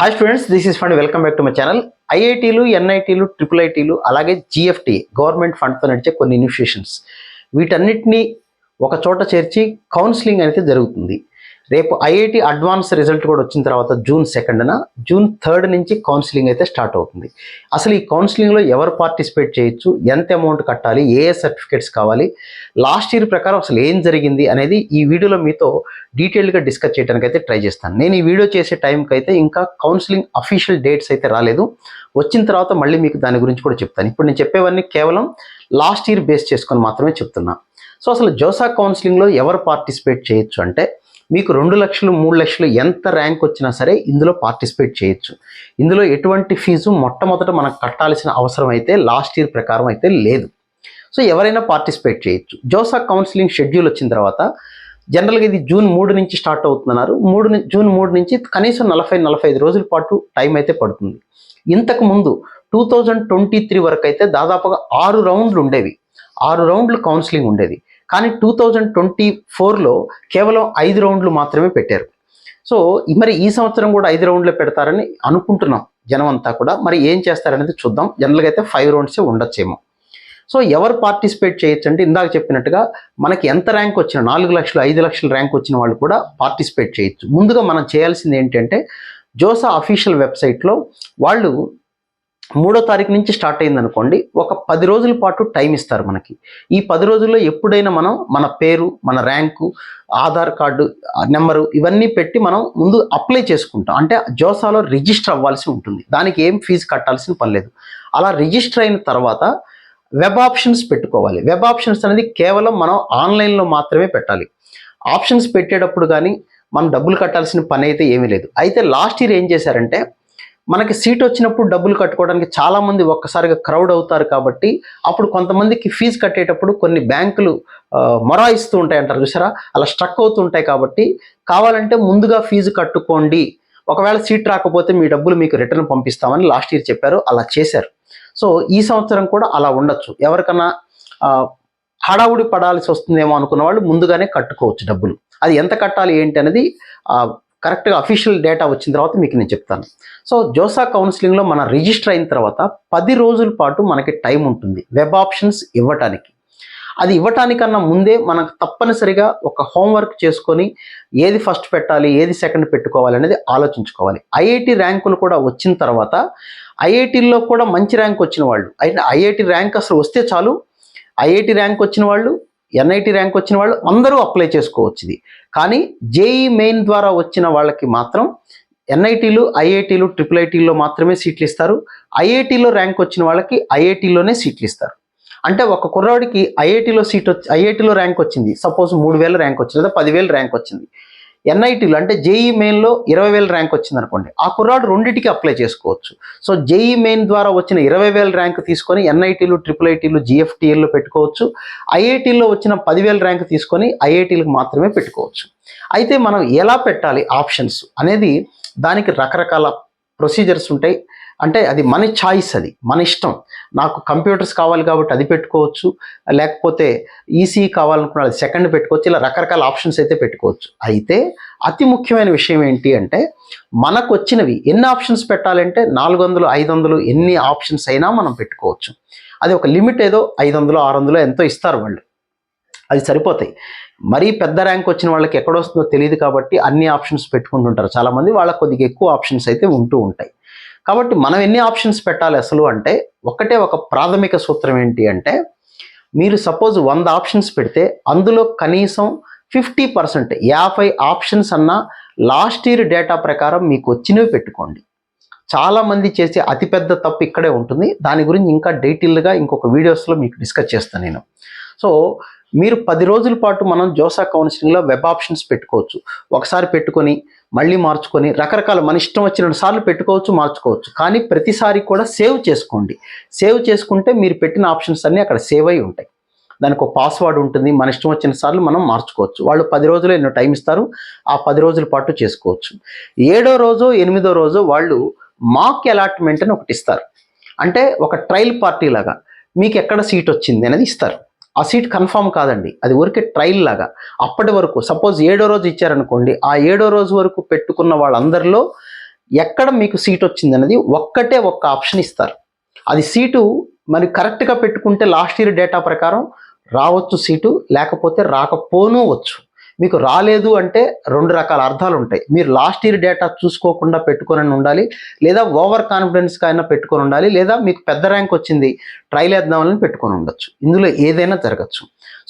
Hi students this is fund welcome back to my channel ఐఐటీలు ఎన్ఐటీలు triple ఐటీలు అలాగే GFT government ఫండ్తో నడిచే కొన్ని ఇనిషియేషన్స్ వీటన్నిటిని ఒక చోట చేర్చి కౌన్సిలింగ్ అనేది జరుగుతుంది. రేపు ఐఐటి అడ్వాన్స్ రిజల్ట్ కూడా వచ్చిన తర్వాత జూన్ సెకండ్న జూన్ థర్డ్ నుంచి కౌన్సిలింగ్ అయితే స్టార్ట్ అవుతుంది. అసలు ఈ కౌన్సిలింగ్లో ఎవరు పార్టిసిపేట్ చేయొచ్చు ఎంత అమౌంట్ కట్టాలి ఏ ఏ సర్టిఫికేట్స్ కావాలి లాస్ట్ ఇయర్ ప్రకారం అసలు ఏం జరిగింది అనేది ఈ వీడియోలో మీతో డీటెయిల్గా డిస్కస్ చేయడానికి అయితే ట్రై చేస్తాను. నేను ఈ వీడియో చేసే టైంకి అయితే ఇంకా కౌన్సిలింగ్ అఫీషియల్ డేట్స్ అయితే రాలేదు. వచ్చిన తర్వాత మళ్ళీ మీకు దాని గురించి కూడా చెప్తాను. ఇప్పుడు నేను చెప్పేవన్నీ కేవలం లాస్ట్ ఇయర్ బేస్ చేసుకొని మాత్రమే చెప్తున్నా. సో అసలు జోసా కౌన్సిలింగ్లో ఎవరు పార్టిసిపేట్ చేయొచ్చు అంటే మీకు రెండు లక్షలు మూడు లక్షలు ఎంత ర్యాంక్ వచ్చినా సరే ఇందులో పార్టిసిపేట్ చేయొచ్చు. ఇందులో ఎటువంటి ఫీజు మొట్టమొదట మనకు కట్టాల్సిన అవసరం అయితే లాస్ట్ ఇయర్ ప్రకారం అయితే లేదు. సో ఎవరైనా పార్టిసిపేట్ చేయొచ్చు. జోసా కౌన్సిలింగ్ షెడ్యూల్ వచ్చిన తర్వాత జనరల్గా ఇది జూన్ మూడు నుంచి స్టార్ట్ అవుతున్నారు మూడు జూన్ మూడు నుంచి కనీసం నలభై నలభై ఐదు రోజుల పాటు టైం అయితే పడుతుంది. ఇంతకు ముందు టూ థౌజండ్ ట్వంటీ త్రీ వరకు అయితే దాదాపుగా ఆరు రౌండ్లు ఉండేవి. ఆరు రౌండ్లు కౌన్సిలింగ్ ఉండేది. కానీ టూ థౌజండ్ ట్వంటీ ఫోర్లో కేవలం ఐదు రౌండ్లు మాత్రమే పెట్టారు. సో మరి ఈ సంవత్సరం కూడా ఐదు రౌండ్లు పెడతారని అనుకుంటున్నాం జనం అంతా కూడా. మరి ఏం చేస్తారనేది చూద్దాం. జనరల్గా అయితే ఫైవ్ రౌండ్సే ఉండొచ్చేమో. సో ఎవరు పార్టిసిపేట్ చేయొచ్చు అంటే ఇందాక చెప్పినట్టుగా మనకి ఎంత ర్యాంక్ వచ్చిన నాలుగు లక్షలు ఐదు లక్షల ర్యాంక్ వచ్చిన వాళ్ళు కూడా పార్టిసిపేట్ చేయొచ్చు. ముందుగా మనం చేయాల్సింది ఏంటంటే జోసా అఫీషియల్ వెబ్సైట్లో వాళ్ళు మూడో తారీఖు నుంచి స్టార్ట్ అయింది అనుకోండి ఒక పది రోజుల పాటు టైం ఇస్తారు మనకి. ఈ పది రోజుల్లో ఎప్పుడైనా మనం మన పేరు మన ర్యాంకు ఆధార్ కార్డు నెంబరు ఇవన్నీ పెట్టి మనం ముందు అప్లై చేసుకుంటాం. అంటే జోసాలో రిజిస్టర్ అవ్వాల్సి ఉంటుంది. దానికి ఏం ఫీజు కట్టాల్సిన పని లేదు. అలా రిజిస్టర్ అయిన తర్వాత వెబ్ ఆప్షన్స్ పెట్టుకోవాలి. వెబ్ ఆప్షన్స్ అనేది కేవలం మనం ఆన్లైన్లో మాత్రమే పెట్టాలి. ఆప్షన్స్ పెట్టేటప్పుడు కానీ మనం డబ్బులు కట్టాల్సిన పని అయితే ఏమీ లేదు. అయితే లాస్ట్ ఇయర్ ఏం చేశారంటే మనకి సీట్ వచ్చినప్పుడు డబ్బులు కట్టుకోవడానికి చాలామంది ఒక్కసారిగా క్రౌడ్ అవుతారు కాబట్టి అప్పుడు కొంతమందికి ఫీజు కట్టేటప్పుడు కొన్ని బ్యాంకులు మొరాయిస్తూ ఉంటాయి అంటారు చూసారా? అలా స్ట్రక్ అవుతుంటాయి కాబట్టి కావాలంటే ముందుగా ఫీజు కట్టుకోండి. ఒకవేళ సీట్ రాకపోతే మీ డబ్బులు మీకు రిటర్న్ పంపిస్తామని లాస్ట్ ఇయర్ చెప్పారు అలా చేశారు. సో ఈ సంవత్సరం కూడా అలా ఉండొచ్చు. ఎవరికన్నా హడావుడి పడాల్సి వస్తుందేమో అనుకున్న వాళ్ళు ముందుగానే కట్టుకోవచ్చు డబ్బులు. అది ఎంత కట్టాలి ఏంటి అనేది కరెక్ట్గా అఫీషియల్ డేటా వచ్చిన తర్వాత మీకు నేను చెప్తాను. సో జోసా కౌన్సిలింగ్లో మన రిజిస్టర్ అయిన తర్వాత పది రోజుల పాటు మనకి టైం ఉంటుంది. వెబ్ ఆప్షన్స్ ఇవ్వటానికి. అది ఇవ్వటానికన్నా ముందే మనకు తప్పనిసరిగా ఒక హోంవర్క్ చేసుకొని ఏది ఫస్ట్ పెట్టాలి ఏది సెకండ్ పెట్టుకోవాలి అనేది ఆలోచించుకోవాలి. ఐఐటి ర్యాంకులు కూడా వచ్చిన తర్వాత ఐఐటీల్లో కూడా మంచి ర్యాంక్ వచ్చిన వాళ్ళు. అయితే ఐఐటి ర్యాంక్ అసలు వస్తే చాలు. ఐఐటి ర్యాంక్ వచ్చిన వాళ్ళు ఎన్ఐటి ర్యాంక్ వచ్చిన వాళ్ళు అందరూ అప్లై చేసుకోవచ్చు ఇది. కానీ జేఈ మెయిన్ ద్వారా వచ్చిన వాళ్ళకి మాత్రం ఎన్ఐటీలు ఐఐటీలు ట్రిపుల్ ఐటీల్లో మాత్రమే సీట్లు ఇస్తారు. ఐఐటీలో ర్యాంక్ వచ్చిన వాళ్ళకి ఐఐటీలోనే సీట్లు ఇస్తారు. అంటే ఒక కుర్రాడికి ఐఐటీలో సీట్ వచ్చి ఐఐటీలో ర్యాంక్ వచ్చింది. సపోజ్ మూడు వేల ర్యాంక్ వచ్చింది లేదా పదివేల ర్యాంక్ వచ్చింది. ఎన్ఐటీలో అంటే జేఈ మెయిన్లో ఇరవై వేల ర్యాంక్ వచ్చింది అనుకోండి ఆ కుర్రాడు రెండింటికి అప్లై చేసుకోవచ్చు. సో జేఈ మెయిన్ ద్వారా వచ్చిన ఇరవై వేల ర్యాంక్ తీసుకొని ఎన్ఐటీలు ట్రిపుల్ ఐటీలు జిఎఫ్టీఎల్లో పెట్టుకోవచ్చు. ఐఐటీలో వచ్చిన పదివేల ర్యాంక్ తీసుకొని ఐఐటీలకు మాత్రమే పెట్టుకోవచ్చు. అయితే మనం ఎలా పెట్టాలి ఆప్షన్స్ అనేది దానికి రకరకాల ప్రొసీజర్స్ ఉంటాయి. అంటే అది మన ఛాయిస్ అది మన ఇష్టం. నాకు కంప్యూటర్స్ కావాలి కాబట్టి అది పెట్టుకోవచ్చు. లేకపోతే ఈసీ కావాలనుకున్న అది సెకండ్ పెట్టుకోవచ్చు. ఇలా రకరకాల ఆప్షన్స్ అయితే పెట్టుకోవచ్చు. అయితే అతి ముఖ్యమైన విషయం ఏంటి అంటే మనకు వచ్చినవి ఎన్ని ఆప్షన్స్ పెట్టాలంటే నాలుగు వందలు ఐదు వందలు ఎన్ని ఆప్షన్స్ అయినా మనం పెట్టుకోవచ్చు. అది ఒక లిమిట్ ఏదో ఐదు వందలు ఆరు వందలు ఎంతో ఇస్తారు వాళ్ళు. అది సరిపోతాయి. మరీ పెద్ద ర్యాంక్ వచ్చిన వాళ్ళకి ఎక్కడ వస్తుందో తెలియదు కాబట్టి అన్ని ఆప్షన్స్ పెట్టుకుంటుంటారు. చాలామంది వాళ్ళకి కొద్దిగా ఎక్కువ ఆప్షన్స్ అయితే ఉంటూ ఉంటాయి. కాబట్టి మనం ఎన్ని ఆప్షన్స్ పెట్టాలి అసలు అంటే ఒకటే ఒక ప్రాథమిక సూత్రం ఏంటి అంటే మీరు సపోజ్ వంద ఆప్షన్స్ పెడితే అందులో కనీసం ఫిఫ్టీ పర్సెంట్ యాభై ఆప్షన్స్ అన్న లాస్ట్ ఇయర్ డేటా ప్రకారం మీకు వచ్చినవి పెట్టుకోండి. చాలామంది చేసే అతిపెద్ద తప్పు ఇక్కడే ఉంటుంది. దాని గురించి ఇంకా డీటెయిల్గా ఇంకొక వీడియోస్లో మీకు డిస్కస్ చేస్తాను నేను. సో మీరు పది రోజుల పాటు మనం జోసా కౌన్సిలింగ్లో వెబ్ ఆప్షన్స్ పెట్టుకోవచ్చు. ఒకసారి పెట్టుకొని మళ్ళీ మార్చుకొని రకరకాల మన ఇష్టం వచ్చిన సార్లు పెట్టుకోవచ్చు మార్చుకోవచ్చు. కానీ ప్రతిసారి కూడా సేవ్ చేసుకోండి. సేవ్ చేసుకుంటే మీరు పెట్టిన ఆప్షన్స్ అన్నీ అక్కడ సేవ్ అయి ఉంటాయి. దానికి ఒక పాస్వర్డ్ ఉంటుంది మన ఇష్టం వచ్చిన సార్లు మనం మార్చుకోవచ్చు. వాళ్ళు పది రోజులు ఎన్నో టైం ఇస్తారు ఆ పది రోజుల పాటు చేసుకోవచ్చు. ఏడో రోజు ఎనిమిదో రోజు వాళ్ళు మాక్ అలాట్మెంట్ అని ఒకటి ఇస్తారు. అంటే ఒక ట్రయల్ పార్టీ లాగా మీకు ఎక్కడ సీట్ వచ్చింది అనేది ఇస్తారు. ఆ సీట్ కన్ఫామ్ కాదండి. అది ఊరికే ట్రయల్ లాగా. అప్పటి వరకు సపోజ్ ఏడో రోజు ఇచ్చారనుకోండి ఆ ఏడో రోజు వరకు పెట్టుకున్న వాళ్ళందరిలో ఎక్కడ మీకు సీట్ వచ్చింది అనేది ఒక్కటే ఒక్క ఆప్షన్ ఇస్తారు. అది సీటు మరి కరెక్ట్గా పెట్టుకుంటే లాస్ట్ ఇయర్ డేటా ప్రకారం రావచ్చు సీటు లేకపోతే రాకపోనూ వచ్చు. మీకు రాలేదు అంటే రెండు రకాల అర్థాలు ఉంటాయి. మీరు లాస్ట్ ఇయర్ డేటా చూసుకోకుండా పెట్టుకొని ఉండాలి లేదా ఓవర్ కాన్ఫిడెన్స్గా అయినా పెట్టుకొని ఉండాలి లేదా మీకు పెద్ద ర్యాంక్ వచ్చింది ట్రైల్ వేద్దామని పెట్టుకొని ఉండొచ్చు. ఇందులో ఏదైనా జరగచ్చు.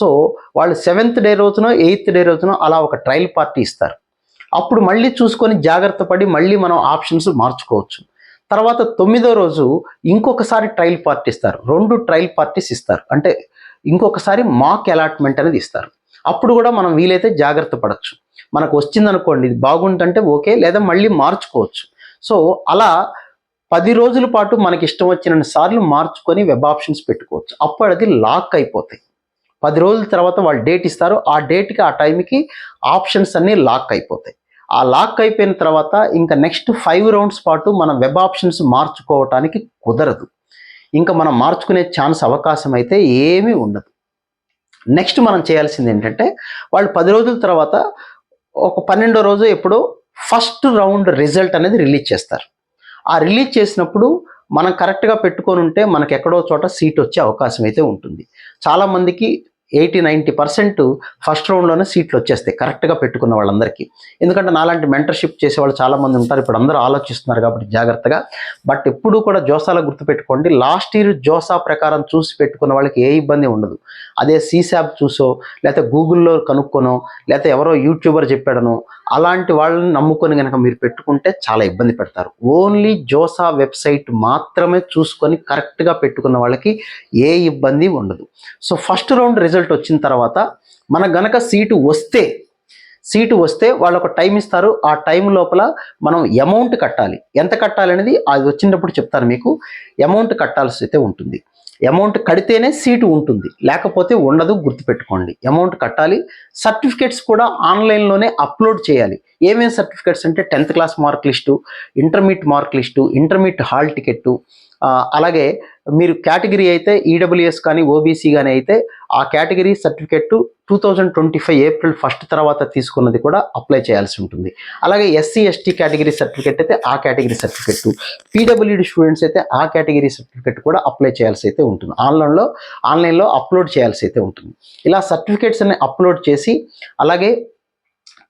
సో వాళ్ళు సెవెంత్ డే రోజునో ఎయిత్ డే రోజునో అలా ఒక ట్రయల్ పార్టీ ఇస్తారు. అప్పుడు మళ్ళీ చూసుకొని జాగ్రత్త పడి మళ్ళీ మనం ఆప్షన్స్ మార్చుకోవచ్చు. తర్వాత తొమ్మిదో రోజు ఇంకొకసారి ట్రయల్ పార్టీ ఇస్తారు. రెండు ట్రయల్ పార్టీస్ ఇస్తారు. అంటే ఇంకొకసారి మాక్ అలాట్మెంట్ అనేది ఇస్తారు. అప్పుడు కూడా మనం వీలైతే జాగ్రత్త పడవచ్చు మనకు వచ్చిందనుకోండి ఇది బాగుంటుంటే ఓకే లేదా మళ్ళీ మార్చుకోవచ్చు. సో అలా పది రోజుల పాటు మనకి ఇష్టం వచ్చిన సార్లు మార్చుకొని వెబ్ ఆప్షన్స్ పెట్టుకోవచ్చు. అప్పుడు అది లాక్ అయిపోతాయి. పది రోజుల తర్వాత వాళ్ళు డేట్ ఇస్తారు. ఆ డేట్కి ఆ టైంకి ఆప్షన్స్ అన్నీ లాక్ అయిపోతాయి. ఆ లాక్ అయిపోయిన తర్వాత ఇంకా నెక్స్ట్ ఫైవ్ రౌండ్స్ పాటు మన వెబ్ ఆప్షన్స్ మార్చుకోవటానికి కుదరదు. ఇంకా మనం మార్చుకునే ఛాన్స్ అవకాశం అయితే ఏమీ ఉండదు. నెక్స్ట్ మనం చేయాల్సింది ఏంటంటే వాళ్ళు పది రోజుల తర్వాత ఒక పన్నెండో రోజు ఎప్పుడో ఫస్ట్ రౌండ్ రిజల్ట్ అనేది రిలీజ్ చేస్తారు. ఆ రిలీజ్ చేసినప్పుడు మనం కరెక్ట్గా పెట్టుకొని ఉంటే మనకు ఎక్కడో చోట సీట్ వచ్చే అవకాశం అయితే ఉంటుంది. చాలామందికి ఎయిటీ నైంటీ పర్సెంట్ ఫస్ట్ రౌండ్లోనే సీట్లు వచ్చేస్తాయి. కరెక్ట్గా పెట్టుకున్న వాళ్ళందరికీ. ఎందుకంటే నాలాంటి మెంటర్షిప్ చేసేవాళ్ళు చాలామంది ఉంటారు. ఇప్పుడు అందరూ ఆలోచిస్తున్నారు కాబట్టి జాగ్రత్తగా. బట్ ఎప్పుడూ కూడా జోసాలో గుర్తుపెట్టుకోండి. లాస్ట్ ఇయర్ జోసా ప్రకారం చూసి పెట్టుకున్న వాళ్ళకి ఏ ఇబ్బంది ఉండదు. అదే సీసాప్ చూసో లేకపోతే గూగుల్లో కనుక్కోనో లేకపోతే ఎవరో యూట్యూబర్ చెప్పాడనో అలాంటి వాళ్ళని నమ్ముకొని కనుక మీరు పెట్టుకుంటే చాలా ఇబ్బంది పెడతారు. ఓన్లీ జోసా వెబ్సైట్ మాత్రమే చూసుకొని కరెక్ట్గా పెట్టుకున్న వాళ్ళకి ఏ ఇబ్బంది ఉండదు. So first round result result వచ్చిన తర్వాత మన గనక సీటు వస్తే సీటు వస్తే వాళ్ళు ఒక టైం ఇస్తారు. ఆ టైం లోపల మనం అమౌంట్ కట్టాలి. ఎంత కట్టాలి అనేది అది వచ్చినప్పుడు చెప్తాను మీకు. అమౌంట్ కట్టాల్సి అయితే ఉంటుంది. అమౌంట్ కడితేనే సీటు ఉంటుంది. లేకపోతే ఉండదు గుర్తుపెట్టుకోండి. అమౌంట్ కట్టాలి. సర్టిఫికేట్స్ కూడా ఆన్లైన్లోనే అప్లోడ్ చేయాలి. ఏమేమి సర్టిఫికేట్స్ అంటే tenth class mark list intermediate mark list intermediate hall ticket అలాగే మీరు కేటగిరీ అయితే ఈడబ్ల్యూఎస్ కానీ ఓబీసీ కానీ అయితే ఆ category certificate two thousand twenty five April first తర్వాత తీసుకున్నది కూడా అప్లై చేయాల్సి ఉంటుంది. అలాగే ఎస్సీ ఎస్టీ కేటగిరీ సర్టిఫికెట్ అయితే ఆ కేటగిరీ సర్టిఫికెట్. పీడబ్ల్యూడి స్టూడెంట్స్ అయితే ఆ కేటగిరీ సర్టిఫికెట్ కూడా అప్లై చేయాల్సి అయితే ఉంటుంది. ఆన్లైన్లో ఆన్లైన్లో అప్లోడ్ చేయాల్సి అయితే ఉంటుంది. ఇలా సర్టిఫికేట్స్ అన్ని అప్లోడ్ చేసి అలాగే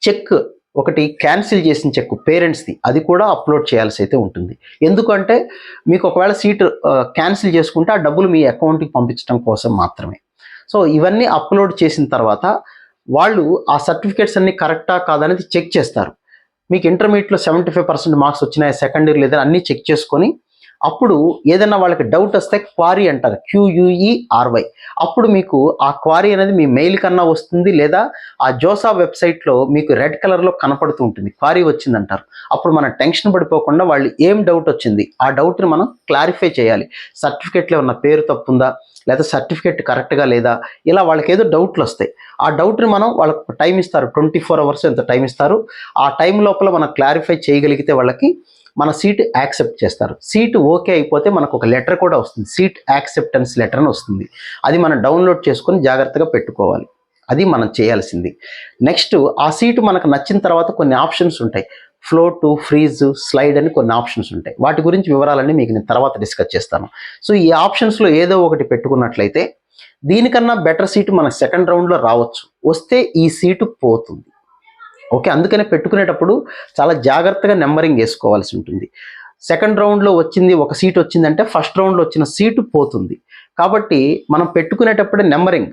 చెక్ ఒకటి క్యాన్సిల్ చేసిన చెక్ పేరెంట్స్ది అది కూడా అప్లోడ్ చేయాల్సి అయితే ఉంటుంది. ఎందుకంటే మీకు ఒకవేళ సీట్ క్యాన్సిల్ చేసుకుంటే ఆ డబ్బులు మీ అకౌంట్కి పంపించడం కోసం మాత్రమే. సో ఇవన్నీ అప్లోడ్ చేసిన తర్వాత వాళ్ళు ఆ సర్టిఫికేట్స్ అన్ని కరెక్టా కాదనేది చెక్ చేస్తారు. మీకు ఇంటర్మీడియట్లో సెవెంటీ ఫైవ్ పర్సెంట్ మార్క్స్ వచ్చినాయి సెకండ్ ఇయర్ లేదా అన్నీ చెక్ చేసుకొని అప్పుడు ఏదైనా వాళ్ళకి డౌట్ వస్తే క్వారీ అంటారు. క్యూయుఈఆర్వై అప్పుడు మీకు ఆ క్వారీ అనేది మీ మెయిల్ కన్నా వస్తుంది లేదా ఆ జోసా వెబ్సైట్లో మీకు రెడ్ కలర్లో కనపడుతూ ఉంటుంది. క్వారీ వచ్చిందంటారు. అప్పుడు మనం టెన్షన్ పడిపోకుండా వాళ్ళు ఏం డౌట్ వచ్చింది? ఆ డౌట్ని మనం క్లారిఫై చేయాలి. సర్టిఫికేట్లో ఉన్న పేరు తప్పుందా? లేదా సర్టిఫికేట్ కరెక్ట్గా లేదా? ఇలా వాళ్ళకి ఏదో డౌట్లు వస్తాయి. ఆ డౌట్ని మనం వాళ్ళకి టైం ఇస్తారు. ట్వంటీ ఫోర్ అవర్స్ ఎంత టైం ఇస్తారు? ఆ టైం లోపల మనం క్లారిఫై చేయగలిగితే వాళ్ళకి మన సీట్ యాక్సెప్ట్ చేస్తారు. సీట్ ఓకే అయిపోతే మనకు ఒక లెటర్ కూడా వస్తుంది. సీట్ యాక్సెప్టెన్స్ లెటర్ అని వస్తుంది. అది మనం డౌన్లోడ్ చేసుకొని జాగ్రత్తగా పెట్టుకోవాలి. అది మనం చేయాల్సింది. నెక్స్ట్ ఆ సీటు మనకు నచ్చిన తర్వాత కొన్ని ఆప్షన్స్ ఉంటాయి. ఫ్లోట్ ఫ్రీజ్ స్లైడ్ అని కొన్ని ఆప్షన్స్ ఉంటాయి. వాటి గురించి వివరాలన్నీ మీకు నేను తర్వాత డిస్కస్ చేస్తాను. సో ఈ ఆప్షన్స్లో ఏదో ఒకటి పెట్టుకున్నట్లయితే దీనికన్నా బెటర్ సీటు మన సెకండ్ రౌండ్లో రావచ్చు. వస్తే ఈ సీటు పోతుంది. ఓకే అందుకనే పెట్టుకునేటప్పుడు చాలా జాగ్రత్తగా నెంబరింగ్ వేసుకోవాల్సి ఉంటుంది. సెకండ్ రౌండ్లో వచ్చింది ఒక సీట్ వచ్చిందంటే ఫస్ట్ రౌండ్లో వచ్చిన సీటు పోతుంది. కాబట్టి మనం పెట్టుకునేటప్పుడే నెంబరింగ్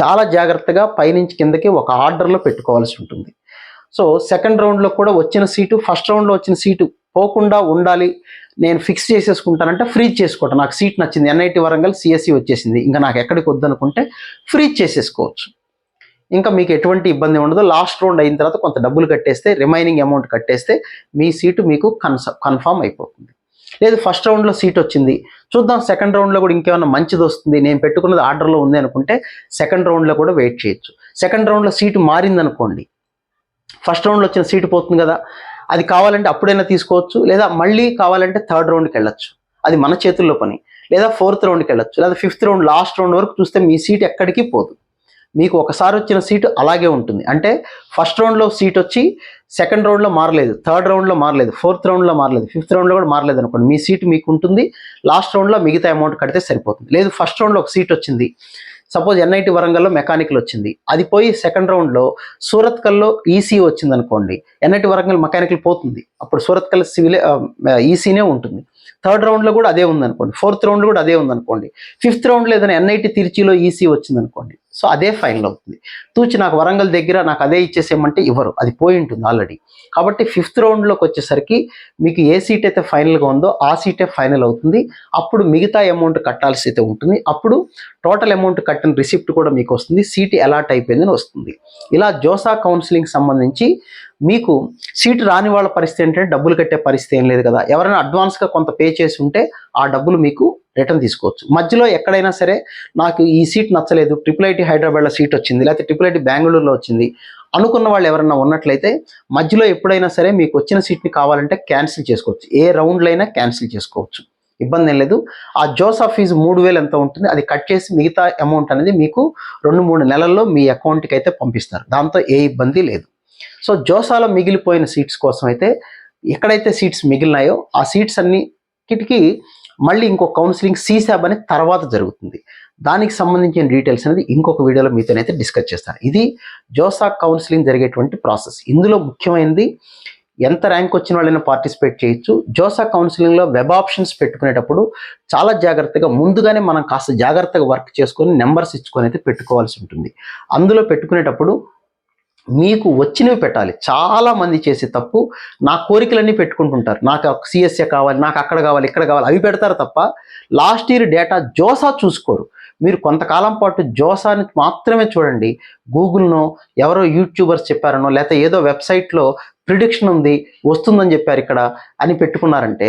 చాలా జాగ్రత్తగా పైనుంచి కిందకి ఒక ఆర్డర్లో పెట్టుకోవాల్సి ఉంటుంది. సో సెకండ్ రౌండ్లో కూడా వచ్చిన సీటు ఫస్ట్ రౌండ్లో వచ్చిన సీటు పోకుండా ఉండాలి. నేను ఫిక్స్ చేసేసుకుంటానంటే ఫ్రీజ్ చేసుకోవటం. నాకు సీట్ నచ్చింది ఎన్ఐటి వరంగల్ సిఎస్సి వచ్చేసింది. ఇంకా నాకు ఎక్కడికి వద్దనుకుంటే ఫ్రీజ్ చేసేసుకోవచ్చు. ఇంకా మీకు ఎటువంటి ఇబ్బంది ఉండదు. లాస్ట్ రౌండ్ అయిన తర్వాత కొంత డబ్బులు కట్టేస్తే రిమైనింగ్ అమౌంట్ కట్టేస్తే మీ సీటు మీకు కన్స కన్ఫామ్ అయిపోతుంది. లేదు ఫస్ట్ రౌండ్లో సీట్ వచ్చింది. చూద్దాం సెకండ్ రౌండ్లో కూడా ఇంకేమైనా మంచిది వస్తుంది. నేను పెట్టుకున్నది ఆర్డర్లో ఉంది అనుకుంటే సెకండ్ రౌండ్లో కూడా వెయిట్ చేయొచ్చు. సెకండ్ రౌండ్లో సీటు మారిందనుకోండి. ఫస్ట్ రౌండ్లో వచ్చిన సీటు పోతుంది కదా. అది కావాలంటే అప్పుడైనా తీసుకోవచ్చు. లేదా మళ్ళీ కావాలంటే థర్డ్ రౌండ్కి వెళ్ళచ్చు. అది మన చేతుల్లో పని. లేదా ఫోర్త్ రౌండ్కి వెళ్ళచ్చు. లేదా ఫిఫ్త్ రౌండ్ లాస్ట్ రౌండ్ వరకు చూస్తే మీ సీట్ ఎక్కడికి పోదు. మీకు ఒకసారి వచ్చిన సీటు అలాగే ఉంటుంది. అంటే ఫస్ట్ రౌండ్లో సీట్ వచ్చి సెకండ్ రౌండ్లో మారలేదు థర్డ్ రౌండ్లో మారలేదు ఫోర్త్ రౌండ్లో మారలేదు ఫిఫ్త్ రౌండ్లో కూడా మారలేదు అనుకోండి మీ సీట్ మీకు ఉంటుంది. లాస్ట్ రౌండ్లో మిగతా అమౌంట్ కడితే సరిపోతుంది. లేదు ఫస్ట్ రౌండ్లో ఒక సీట్ వచ్చింది. సపోజ్ ఎన్ఐటి వరంగల్లో మెకానికల్ వచ్చింది. అది పోయి సెకండ్ రౌండ్లో సూరత్కల్లో ఈసీ వచ్చింది అనుకోండి ఎన్ఐటి వరంగల్ మెకానికల్ పోతుంది. అప్పుడు సూరత్కల్ సివిల్ ఈసీనే ఉంటుంది. థర్డ్ రౌండ్లో కూడా అదే ఉందనుకోండి. ఫోర్త్ రౌండ్లో కూడా అదే ఉందనుకోండి. ఫిఫ్త్ రౌండ్లో ఏదైనా ఎన్ఐటి తిరుచిలో ఈసీ వచ్చిందనుకోండి. సో అదే ఫైనల్ అవుతుంది. తూచి నాకు వరంగల్ దగ్గర నాకు అదే ఇచ్చేసేయమంటే ఇవ్వరు. అది పోయి ఉంటుంది ఆల్రెడీ. కాబట్టి ఫిఫ్త్ రౌండ్లోకి వచ్చేసరికి మీకు ఏ సీట్ అయితే ఫైనల్గా ఉందో ఆ సీటే ఫైనల్ అవుతుంది. అప్పుడు మిగతా అమౌంట్ కట్టాల్సి అయితే ఉంటుంది. అప్పుడు టోటల్ అమౌంట్ కట్టిన రిసిప్ట్ కూడా మీకు వస్తుంది. సీట్ ఎలాట్ అయిపోయిందని వస్తుంది. ఇలా జోసా కౌన్సిలింగ్ సంబంధించి మీకు సీటు రాని వాళ్ళ పరిస్థితి ఏంటంటే డబ్బులు కట్టే పరిస్థితి ఏం లేదు కదా. ఎవరైనా అడ్వాన్స్గా కొంత పే చేసి ఉంటే ఆ డబ్బులు మీకు రిటర్న్ తీసుకోవచ్చు. మధ్యలో ఎక్కడైనా సరే నాకు ఈ సీట్ నచ్చలేదు ట్రిపుల్ ఐటీ హైదరాబాద్లో సీట్ వచ్చింది లేకపోతే ట్రిపుల్ ఐటీ బెంగళూరులో వచ్చింది అనుకున్న వాళ్ళు ఎవరన్నా ఉన్నట్లయితే మధ్యలో ఎప్పుడైనా సరే మీకు వచ్చిన సీట్ని కావాలంటే క్యాన్సిల్ చేసుకోవచ్చు. ఏ రౌండ్లో అయినా క్యాన్సిల్ చేసుకోవచ్చు. ఇబ్బంది ఏం లేదు. ఆ జోసా ఫీజు మూడు వేలు ఎంత ఉంటుంది? అది కట్ చేసి మిగతా అమౌంట్ అనేది మీకు రెండు మూడు నెలల్లో మీ అకౌంట్కి అయితే పంపిస్తారు. దాంతో ఏ ఇబ్బంది లేదు. సో జోసాలో మిగిలిపోయిన సీట్స్ కోసం అయితే ఎక్కడైతే సీట్స్ మిగిలినాయో ఆ సీట్స్ అన్నిటికీ మళ్ళీ ఇంకో కౌన్సిలింగ్ సీసాబ్ అనేది తర్వాత జరుగుతుంది. దానికి సంబంధించిన డీటెయిల్స్ అనేది ఇంకొక వీడియోలో మీతోనైతే డిస్కస్ చేస్తాను. ఇది జోసా కౌన్సిలింగ్ జరిగేటువంటి ప్రాసెస్. ఇందులో ముఖ్యమైనది ఎంత ర్యాంక్ వచ్చిన వాళ్ళైనా పార్టిసిపేట్ చేయొచ్చు. జోసా కౌన్సిలింగ్లో వెబ్ ఆప్షన్స్ పెట్టుకునేటప్పుడు చాలా జాగ్రత్తగా ముందుగానే మనం కాస్త జాగ్రత్తగా వర్క్ చేసుకొని నెంబర్స్ ఇచ్చుకొని అయితే పెట్టుకోవాల్సి ఉంటుంది. అందులో పెట్టుకునేటప్పుడు మీకు వచ్చినవి పెట్టాలి. చాలా మంది చేసే తప్పు నా కోరికలన్నీ పెట్టుకుంటుంటారు. నాకు సిఎస్ఏ కావాలి నాకు అక్కడ కావాలి ఇక్కడ కావాలి అవి పెడతారు తప్ప లాస్ట్ ఇయర్ డేటా జోసా చూసుకోరు. మీరు కొంతకాలం పాటు జోసాని మాత్రమే చూడండి. గూగుల్నో ఎవరో యూట్యూబర్స్ చెప్పారనో లేకపోతే ఏదో వెబ్సైట్లో ప్రిడిక్షన్ ఉంది వస్తుందని చెప్పారు ఇక్కడ అని పెట్టుకున్నారంటే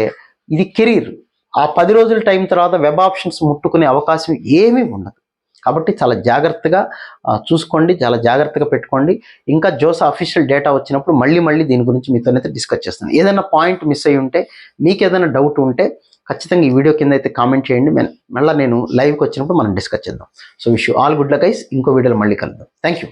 ఇది కెరీర్. ఆ పది రోజుల టైం తర్వాత వెబ్ ఆప్షన్స్ ముట్టుకునే అవకాశం ఏమీ ఉండదు. కాబట్టి చాలా జాగ్రత్తగా చూసుకోండి చాలా జాగ్రత్తగా పెట్టుకోండి. ఇంకా జోస్ అఫీషియల్ డేటా వచ్చినప్పుడు మళ్ళీ మళ్ళీ దీని గురించి మీతోనైతే డిస్కస్ చేస్తాను. ఏదైనా పాయింట్ మిస్ అయ్యి ఉంటే మీకు ఏదైనా డౌట్ ఉంటే ఖచ్చితంగా ఈ వీడియో కింద అయితే కామెంట్ చేయండి. మె- మళ్ళీ నేను లైవ్కి వచ్చినప్పుడు మనం డిస్కస్ చేద్దాం. So wish all good luck guys ఇంకో వీడియోలో మళ్ళీ కలుద్దాం. Thank you